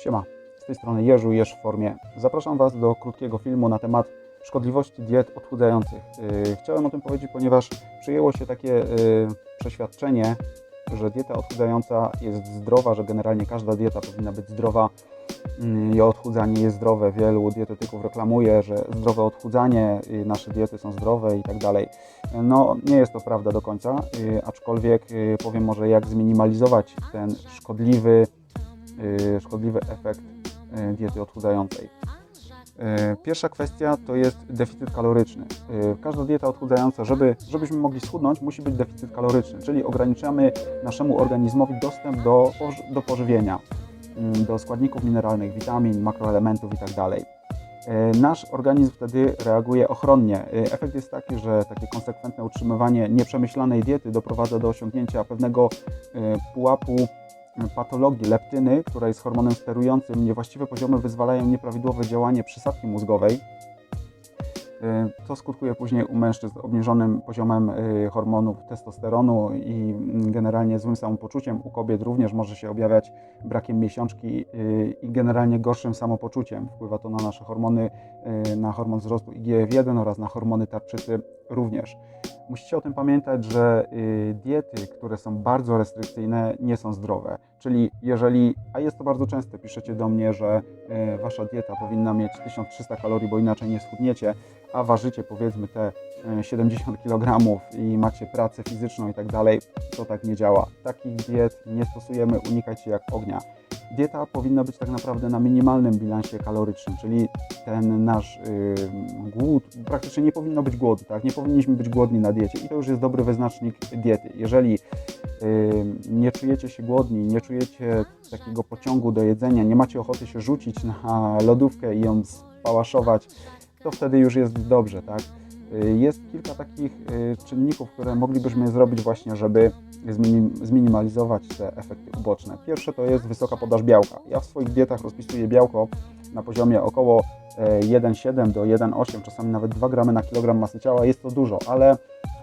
Siema, z tej strony Jerzu Jerz w formie. Zapraszam Was do krótkiego filmu na temat szkodliwości diet odchudzających. Yy, Chciałem o tym powiedzieć, ponieważ przyjęło się takie yy, przeświadczenie, że dieta odchudzająca jest zdrowa, że generalnie każda dieta powinna być zdrowa yy, i odchudzanie jest zdrowe. Wielu dietetyków reklamuje, że zdrowe odchudzanie, yy, nasze diety są zdrowe i tak dalej. No, nie jest to prawda do końca, aczkolwiek powiem może jak zminimalizować ten szkodliwy y, szkodliwy efekt y, diety odchudzającej. Y, Pierwsza kwestia to jest deficyt kaloryczny. Y, Każda dieta odchudzająca, żeby, żebyśmy mogli schudnąć, musi być deficyt kaloryczny, czyli ograniczamy naszemu organizmowi dostęp do, do pożywienia, mm, do składników mineralnych, witamin, makroelementów itd. Y, Nasz organizm wtedy reaguje ochronnie. Y, Efekt jest taki, że takie konsekwentne utrzymywanie nieprzemyślanej diety doprowadza do osiągnięcia pewnego y, pułapu patologii leptyny, która jest hormonem sterującym. Niewłaściwe poziomy wyzwalają nieprawidłowe działanie przysadki mózgowej. Y, To skutkuje później u mężczyzn obniżonym poziomem y, hormonów testosteronu i mm, generalnie złym samopoczuciem. U kobiet również może się objawiać brakiem miesiączki y, i generalnie gorszym samopoczuciem. Wpływa to na nasze hormony, na hormon wzrostu IGF-1 oraz na hormony tarczycy również. Musicie o tym pamiętać, że y, diety, które są bardzo restrykcyjne, nie są zdrowe. Czyli jeżeli, a jest to bardzo częste, piszecie do mnie, że y, wasza dieta powinna mieć 1300 kalorii, bo inaczej nie schudniecie, a ważycie powiedzmy te y, 70 kg i macie pracę fizyczną i tak dalej, to tak nie działa. Takich diet nie stosujemy, unikajcie jak ognia. Dieta powinna być tak naprawdę na minimalnym bilansie kalorycznym, czyli ten nasz y, głód, praktycznie nie powinno być głodu, tak? Nie powinniśmy być głodni na diecie i to już jest dobry wyznacznik diety. Jeżeli y, nie czujecie się głodni, nie czujecie takiego pociągu do jedzenia, nie macie ochoty się rzucić na lodówkę i ją spałaszować, to wtedy już jest dobrze, tak? Y, Jest kilka takich y, czynników, które moglibyśmy zrobić właśnie, żeby zminim- zminimalizować te efekty uboczne. Pierwsze to jest wysoka podaż białka. Ja w swoich dietach rozpisuję białko na poziomie około e, 1,7 do 1,8, czasami nawet 2 gramy na kilogram masy ciała. Jest to dużo, ale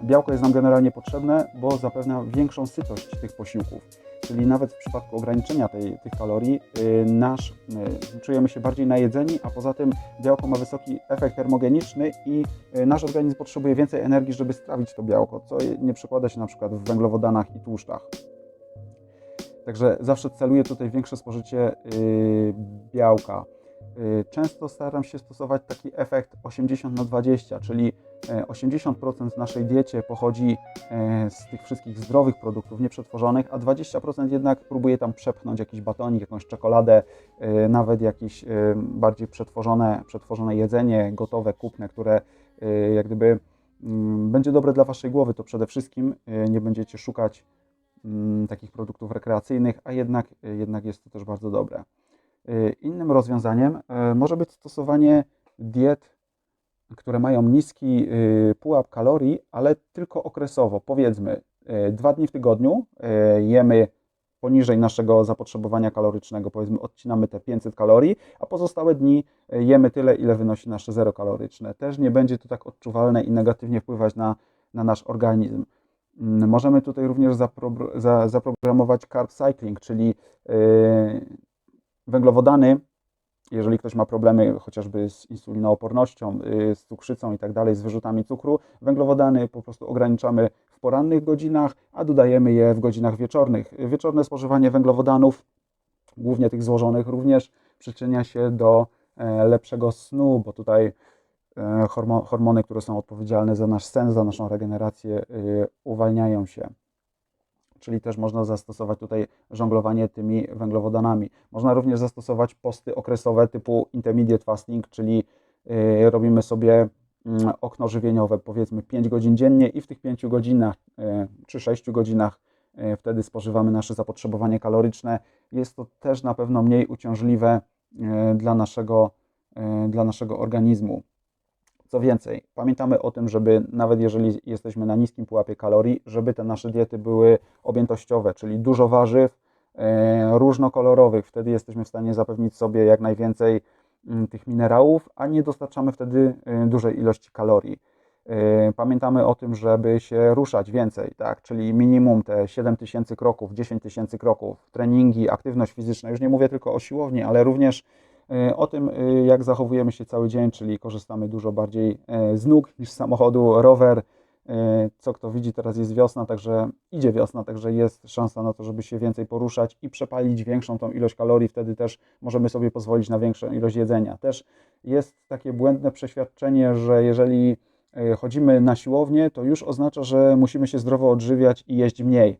białko jest nam generalnie potrzebne, bo zapewnia większą sytość tych posiłków. Czyli nawet w przypadku ograniczenia tej, tych kalorii, y, nasz, y, czujemy się bardziej najedzeni, a poza tym białko ma wysoki efekt termogeniczny i y, nasz organizm potrzebuje więcej energii, żeby strawić to białko, co nie przekłada się na przykład w węglowodanach i tłuszczach. Także zawsze celuję tutaj większe spożycie y, białka. Y, Często staram się stosować taki efekt 80 na 20, czyli e, 80% w naszej diecie pochodzi e, z tych wszystkich zdrowych produktów, nieprzetworzonych, a 20% jednak próbuję tam przepchnąć jakiś batonik, jakąś czekoladę, e, nawet jakieś e, bardziej przetworzone, przetworzone jedzenie, gotowe, kupne, które e, jak gdyby mm, będzie dobre dla Waszej głowy, to przede wszystkim e, nie będziecie szukać mm, takich produktów rekreacyjnych, a jednak, jednak jest to też bardzo dobre. Y, Innym rozwiązaniem y, może być stosowanie diet, które mają niski y, pułap kalorii, ale tylko okresowo. Powiedzmy, dwa dni w tygodniu jemy poniżej naszego zapotrzebowania kalorycznego, powiedzmy odcinamy te 500 kalorii, a pozostałe dni jemy tyle, ile wynosi nasze zero kaloryczne. Też nie będzie to tak odczuwalne i negatywnie wpływać na, na nasz organizm. Mm, Możemy tutaj również zapro- za, zaprogramować carb cycling, czyli yy, węglowodany, jeżeli ktoś ma problemy chociażby z insulinoopornością, yy, z cukrzycą i tak dalej, z wyrzutami cukru, węglowodany po prostu ograniczamy w porannych godzinach, a dodajemy je w godzinach wieczornych. Wieczorne spożywanie węglowodanów, głównie tych złożonych, również przyczynia się do e, lepszego snu, bo tutaj e, hormo- hormony, które są odpowiedzialne za nasz sen, za naszą regenerację, y, uwalniają się. Czyli też można zastosować tutaj żonglowanie tymi węglowodanami. Można również zastosować posty okresowe typu intermediate fasting, czyli y, robimy sobie mm, okno żywieniowe, powiedzmy 5 godzin dziennie i w tych 5 godzinach y, czy 6 godzinach y, wtedy spożywamy nasze zapotrzebowanie kaloryczne. Jest to też na pewno mniej uciążliwe dla naszego, dla naszego organizmu. Co więcej, pamiętamy o tym, żeby nawet jeżeli jesteśmy na niskim pułapie kalorii, żeby te nasze diety były objętościowe, czyli dużo warzyw, e, różnokolorowych. Wtedy jesteśmy w stanie zapewnić sobie jak najwięcej mm, tych minerałów, a nie dostarczamy wtedy e, dużej ilości kalorii. Yy, Pamiętamy o tym, żeby się ruszać więcej, tak? czyli minimum te 7 tysięcy kroków, 10 tysięcy kroków, treningi, aktywność fizyczna. Już nie mówię tylko o siłowni, ale również o tym, yy, jak zachowujemy się cały dzień, czyli korzystamy dużo bardziej yy, z nóg niż z samochodu, rower. Yy, Co kto widzi, teraz jest wiosna, także idzie wiosna, także jest szansa na to, żeby się więcej poruszać i przepalić większą tą ilość kalorii. Wtedy też możemy sobie pozwolić na większą ilość jedzenia. Też jest takie błędne przeświadczenie, że jeżeli e, chodzimy na siłownię, to już oznacza, że musimy się zdrowo odżywiać i jeść mniej.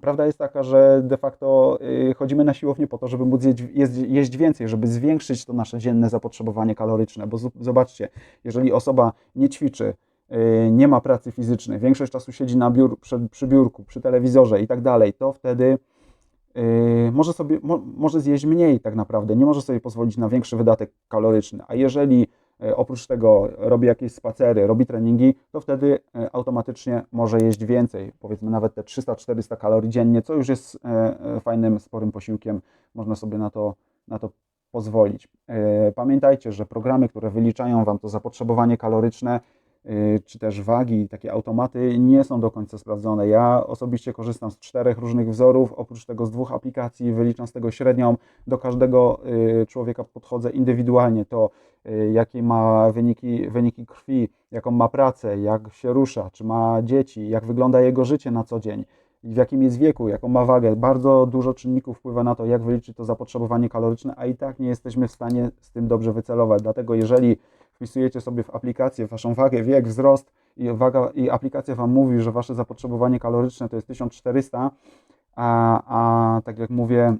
Prawda jest taka, że de facto y, chodzimy na siłownię po to, żeby móc jeść, jeść, więcej, żeby zwiększyć to nasze dzienne zapotrzebowanie kaloryczne. Bo zobaczcie, jeżeli osoba nie ćwiczy, y, nie ma pracy fizycznej, większość czasu siedzi na biur, przy, przy biurku, przy telewizorze i tak dalej, to wtedy Yy, może sobie mo, może zjeść mniej tak naprawdę, nie może sobie pozwolić na większy wydatek kaloryczny. A jeżeli oprócz tego robi jakieś spacery, robi treningi, to wtedy e, automatycznie może jeść więcej, powiedzmy nawet te 300-400 kalorii dziennie, co już jest e, e, fajnym, sporym posiłkiem, można sobie na to, na to pozwolić. E, Pamiętajcie, że programy, które wyliczają Wam to zapotrzebowanie kaloryczne, czy też wagi, takie automaty nie są do końca sprawdzone. Ja osobiście korzystam z czterech różnych wzorów, oprócz tego z dwóch aplikacji, wyliczam z tego średnią. Do każdego y, człowieka podchodzę indywidualnie, to y, jakie ma wyniki, wyniki krwi, jaką ma pracę, jak się rusza, czy ma dzieci, jak wygląda jego życie na co dzień. W jakim jest wieku, jaką ma wagę. Bardzo dużo czynników wpływa na to, jak wyliczyć to zapotrzebowanie kaloryczne, a i tak nie jesteśmy w stanie z tym dobrze wycelować. Dlatego, jeżeli wpisujecie sobie w aplikację waszą wagę, wiek, wzrost i, waga, i aplikacja wam mówi, że wasze zapotrzebowanie kaloryczne to jest 1400, a, a tak jak mówię,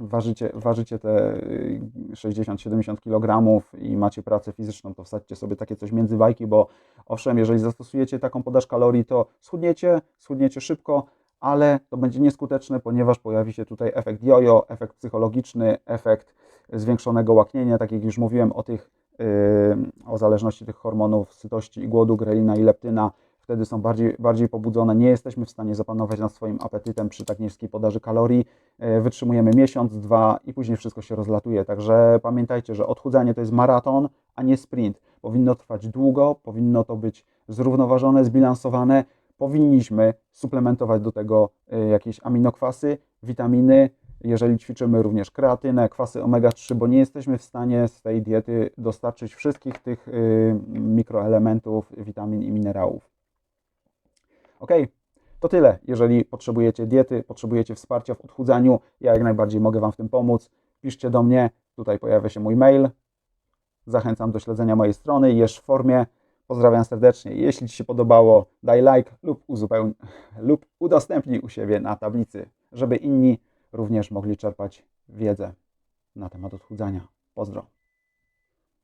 ważycie, ważycie te y, 60-70 kg i macie pracę fizyczną, to wsadźcie sobie takie coś między bajki, bo owszem, jeżeli zastosujecie taką podaż kalorii, to schudniecie, schudniecie szybko, ale to będzie nieskuteczne, ponieważ pojawi się tutaj efekt jojo, efekt psychologiczny, efekt zwiększonego łaknienia, tak jak już mówiłem o tych, yy, o zależności tych hormonów sytości i głodu, grelina i leptyna, wtedy są bardziej, bardziej pobudzone. Nie jesteśmy w stanie zapanować nad swoim apetytem przy tak niskiej podaży kalorii. Yy, Wytrzymujemy miesiąc, dwa i później wszystko się rozlatuje. Także pamiętajcie, że odchudzanie to jest maraton, a nie sprint. Powinno trwać długo, powinno to być zrównoważone, zbilansowane. Powinniśmy suplementować do tego y, jakieś aminokwasy, witaminy, jeżeli ćwiczymy również kreatynę, kwasy omega-3, bo nie jesteśmy w stanie z tej diety dostarczyć wszystkich tych y, mikroelementów, witamin i minerałów. Ok, to tyle. Jeżeli potrzebujecie diety, potrzebujecie wsparcia w odchudzaniu, ja jak najbardziej mogę Wam w tym pomóc. Piszcie do mnie, tutaj pojawia się mój mail. Zachęcam do śledzenia mojej strony, jesz w formie. Pozdrawiam serdecznie. Jeśli Ci się podobało, daj like lub, uzupełni, lub udostępnij u siebie na tablicy, żeby inni również mogli czerpać wiedzę na temat odchudzania. Pozdro.